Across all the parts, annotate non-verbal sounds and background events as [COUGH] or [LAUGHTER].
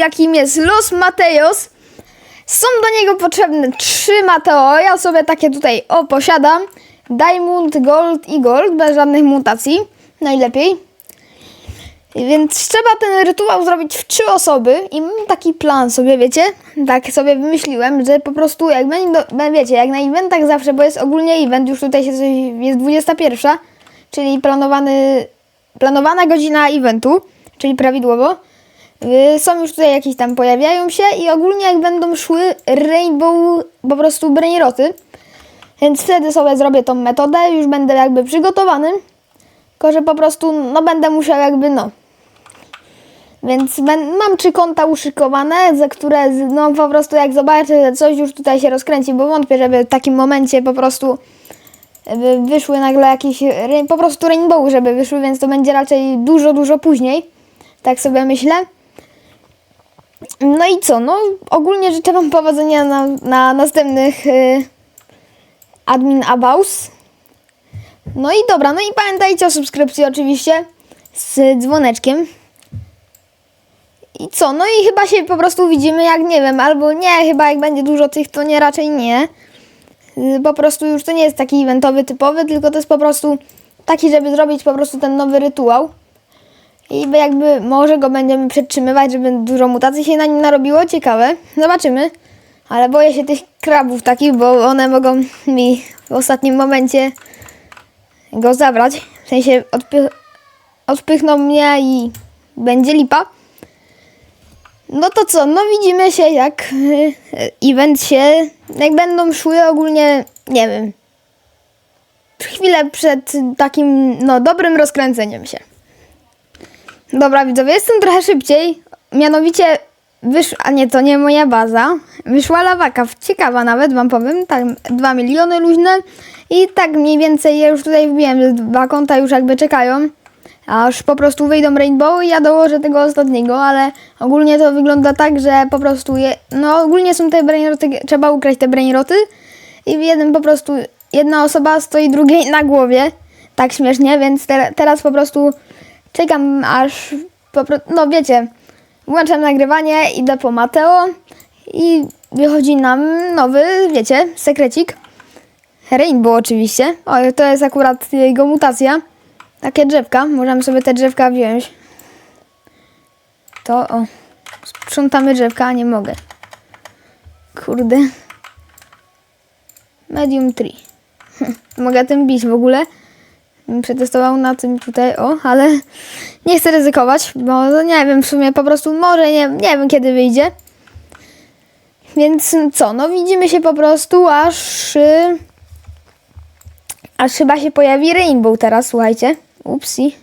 jakim jest Los Mateos. Są do niego potrzebne trzy Mateo. Ja sobie takie tutaj o posiadam. Diamond, Gold i Gold, bez żadnych mutacji. Najlepiej. Więc trzeba ten rytuał zrobić w trzy osoby i mam taki plan sobie, wiecie? Tak sobie wymyśliłem, że po prostu jak będzie, wiecie, jak na eventach zawsze, bo jest ogólnie event, już tutaj się coś, jest 21, czyli planowany, planowana godzina eventu, czyli prawidłowo. Yy, Są już tutaj jakieś tam, pojawiają się i ogólnie jak będą szły rainbow, po prostu brainroty, więc wtedy sobie zrobię tą metodę, już będę jakby przygotowany, tylko że po prostu, no będę musiał jakby, no, więc mam trzy konta uszykowane, za które no po prostu jak zobaczę, że coś już tutaj się rozkręci, bo wątpię, żeby w takim momencie po prostu wyszły nagle jakieś po prostu rainbowy, żeby wyszły, więc to będzie raczej dużo, dużo później. Tak sobie myślę. No i co? No ogólnie życzę Wam powodzenia na, na następnych y, admin abaus. No i dobra, no i pamiętajcie o subskrypcji oczywiście z dzwoneczkiem. I co? No i chyba się po prostu widzimy, jak nie wiem, albo nie, chyba jak będzie dużo tych, to nie, raczej nie. Y, Po prostu już to nie jest taki eventowy, typowy, tylko to jest po prostu taki, żeby zrobić po prostu ten nowy rytuał. I by jakby może go będziemy przetrzymywać, żeby dużo mutacji się na nim narobiło. Ciekawe. Zobaczymy. Ale boję się tych krabów takich, bo one mogą mi w ostatnim momencie go zabrać. W sensie odpy- odpychną mnie i będzie lipa. No to co, no widzimy się jak y, event się, jak będą szły ogólnie, nie wiem, chwilę przed takim, no, dobrym rozkręceniem się. Dobra widzowie, jestem trochę szybciej, mianowicie wyszła, a nie, to nie moja baza, wyszła lawaka, ciekawa nawet wam powiem, tak, 2 miliony luźne. I tak mniej więcej ja już tutaj wbiłem, dwa konta już jakby czekają, aż po prostu wyjdą Rainbow i ja dołożę tego ostatniego, ale ogólnie to wygląda tak, że po prostu je, no ogólnie są te brainroty, trzeba ukraść te brainroty i jednym po prostu jedna osoba stoi drugiej na głowie, tak śmiesznie, więc te, teraz po prostu czekam aż, po, pro- no wiecie, włączam nagrywanie, idę po Mateo i wychodzi nam nowy, wiecie, sekrecik. Rainbow oczywiście. O, to jest akurat jego mutacja. Takie drzewka. Możemy sobie te drzewka wziąć. To o. Sprzątamy drzewka, a nie mogę. Kurde. Medium tree. [LAUGHS] mogę tym bić w ogóle. Przetestował na tym tutaj, o, ale nie chcę ryzykować, bo no nie wiem, w sumie po prostu może nie, nie wiem kiedy wyjdzie. Więc co, no widzimy się po prostu aż... y, Aż chyba się pojawi Rainbow teraz, słuchajcie. Upsi.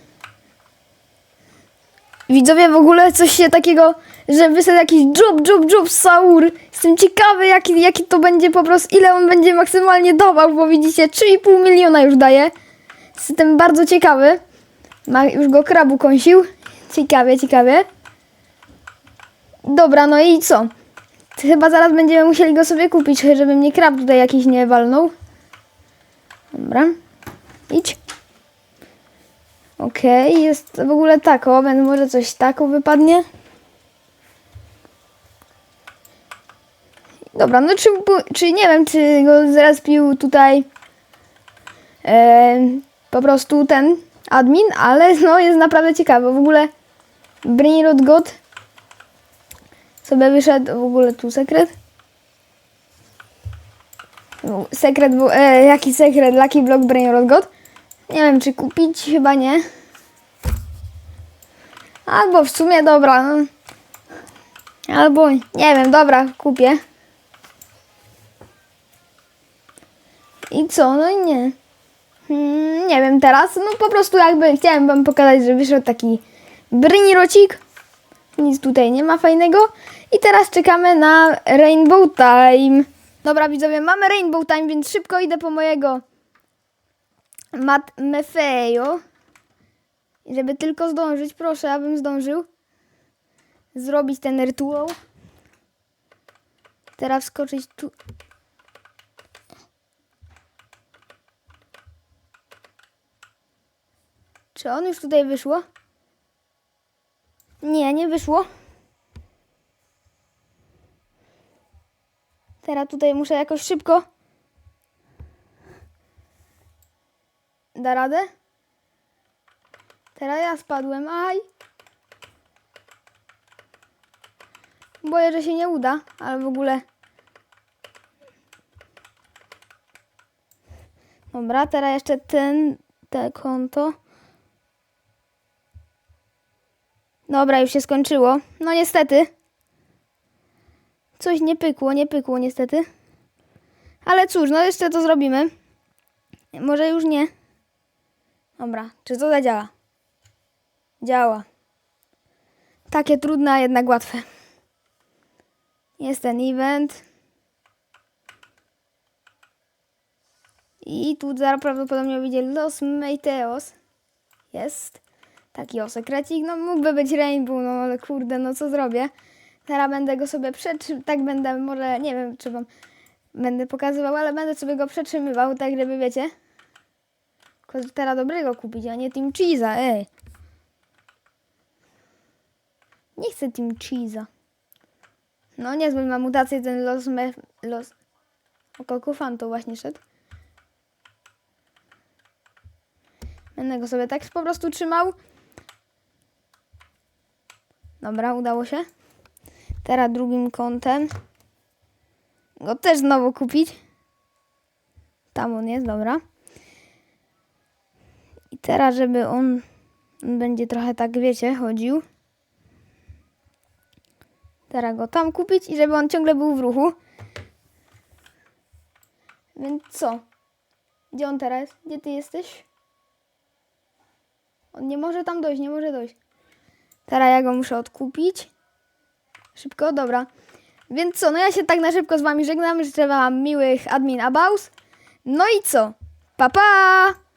Widzowie w ogóle coś się takiego, że wyszedł jakiś drop, drop, drop Saur. Jestem ciekawy jaki, jaki to będzie po prostu, ile on będzie maksymalnie dawał, bo widzicie 3,5 miliona już daje. Jestem bardzo ciekawy. Ma, już go krabu kąsił. Ciekawie, ciekawie. Dobra, no i co? Chyba zaraz będziemy musieli go sobie kupić, żeby mnie krab tutaj jakiś nie walnął. Dobra. Idź. Okej, jest w ogóle tak, o, więc może coś tako wypadnie. Dobra, no czy, czy nie wiem, czy go zrespił tutaj e, po prostu ten admin, ale [LAUGHS] no jest naprawdę ciekawe. W ogóle Brainrot God sobie wyszedł, w ogóle tu sekret. No, Sekret był, e, jaki sekret? Lucky Block Brainrot God? Nie wiem, czy kupić, chyba nie. Albo w sumie dobra. No. Albo nie wiem, dobra, kupię. I co? No i nie. Hmm, nie wiem teraz. No po prostu jakby chciałem wam pokazać, że wyszedł taki brnirocik. Nic tutaj nie ma fajnego. I teraz czekamy na Rainbow Time. Dobra widzowie, mamy Rainbow Time, więc szybko idę po mojego Mat Mefejo. Żeby tylko zdążyć, proszę, abym zdążył zrobić ten rytuał. Teraz skoczyć tu. Czy on już tutaj wyszło? Nie, nie wyszło. Teraz tutaj muszę jakoś szybko. Da radę? Teraz ja spadłem. Aj! Boję, że się nie uda, ale w ogóle. Dobra, teraz jeszcze ten, te konto. Dobra, już się skończyło. No niestety. Coś nie pykło, nie pykło niestety. Ale cóż, no jeszcze to zrobimy. Może już nie. Dobra, czy to zadziała? Działa. Takie trudne, a jednak łatwe. Jest ten event. I tu zaraz prawdopodobnie będzie Los Meteos. Jest. Taki o sekrecik. No mógłby być Rainbow, no ale kurde, no co zrobię? Teraz będę go sobie przetrzymywał, tak będę, może, nie wiem, czy wam będę pokazywał, ale będę sobie go przetrzymywał, tak żeby, wiecie, tylko teraz dobrego kupić, a nie Team Cheese'a, ej. Nie chcę Team Cheese'a. No, niezły ma mutację ten los, me, los, o fan to właśnie szedł. Będę go sobie tak po prostu trzymał. Dobra, udało się. Teraz drugim kątem. Go też znowu kupić. Tam on jest, dobra. I teraz, żeby on, on będzie trochę tak, wiecie, chodził. Teraz go tam kupić i żeby on ciągle był w ruchu. Więc co? Gdzie on teraz? Gdzie ty jesteś? On nie może tam dojść, nie może dojść. Teraz ja go muszę odkupić. Szybko, dobra. Więc co, no ja się tak na szybko z wami żegnam. Życzę wam miłych admin abaus. No i co? Pa pa!